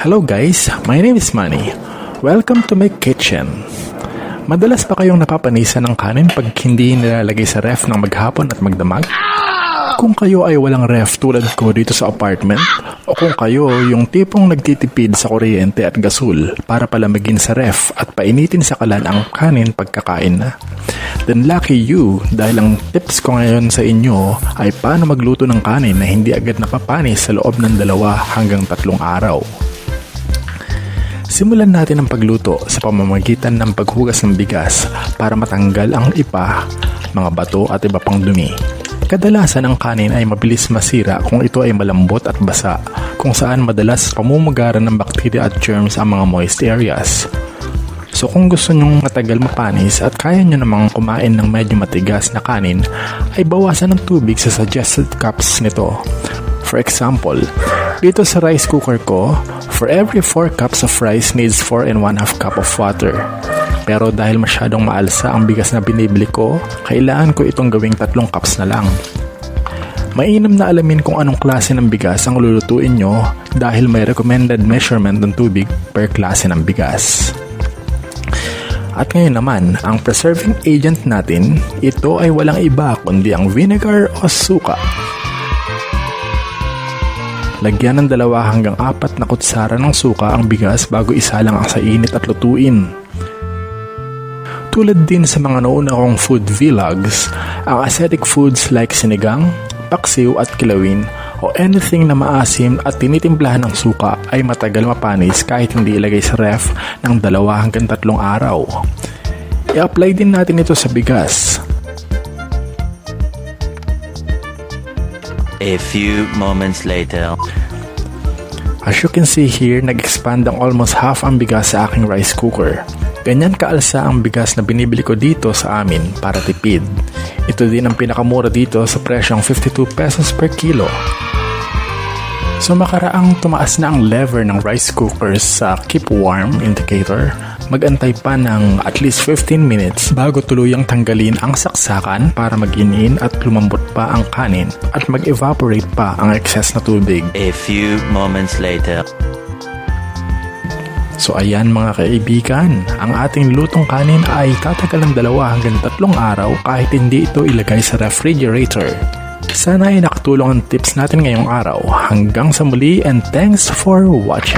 Hello guys, my name is Manny. Welcome to my kitchen. Madalas pa kayong napapanisan ng kanin pag hindi nilalagay sa ref ng maghapon at magdamag? Kung kayo ay walang ref tulad ko dito sa apartment, o kung kayo yung tipong nagtitipid sa kuryente at gasul para palamigin sa ref at painitin sa kalan ang kanin pagkakain na, then lucky you dahil ang tips ko ngayon sa inyo ay paano magluto ng kanin na hindi agad napapanis sa loob ng dalawa hanggang tatlong araw. Simulan natin ang pagluto sa pamamagitan ng paghugas ng bigas para matanggal ang ipa, mga bato at iba pang dumi. Kadalasan ang kanin ay mabilis masira kung ito ay malambot at basa, kung saan madalas pamumugaran ng bakterya at germs ang mga moist areas. So kung gusto nyong matagal mapanis at kaya nyo namang kumain ng medyo matigas na kanin, ay bawasan ng tubig sa suggested cups nito. For example, dito sa rice cooker ko, for every 4 cups of rice needs 4 and 1 half cup of water. Pero dahil masyadong maalsa ang bigas na binibili ko, kailangan ko itong gawing tatlong cups na lang. Mainam na alamin kung anong klase ng bigas ang lulutuin nyo dahil may recommended measurement ng tubig per klase ng bigas. At ngayon naman, ang preserving agent natin, ito ay walang iba kundi ang vinegar o suka. Lagyan ng dalawa hanggang apat na kutsara ng suka ang bigas bago isalang ang sa at lutuin. Tulad din sa mga nauna kong food vlogs, ang acidic foods like sinigang, paksiw at kilawin o anything na maasim at tinitimplahan ng suka ay matagal mapanis kahit hindi ilagay sa ref ng dalawa hanggang tatlong araw. I-apply din natin ito sa bigas. A few moments later. As you can see here, nag-expand ang almost half ang bigas sa aking rice cooker. Ganyan kaalsa ang bigas na binibili ko dito sa amin para tipid. Ito din ang pinakamura dito sa presyong 52 pesos per kilo. So makaraang tumaas na ang lever ng rice cooker sa keep warm indicator, magantay pa ng at least 15 minutes bago tuluyang tanggalin ang saksakan para mag-in at lumambot pa ang kanin at mag-evaporate pa ang excess na tubig. A few moments later. So ayan mga kaibigan, ang ating lutong kanin ay tatagal ng dalawa hanggang tatlong araw kahit hindi ito ilagay sa refrigerator. Sana ay nakatulong ang tips natin ngayong araw. Hanggang sa muli and thanks for watching.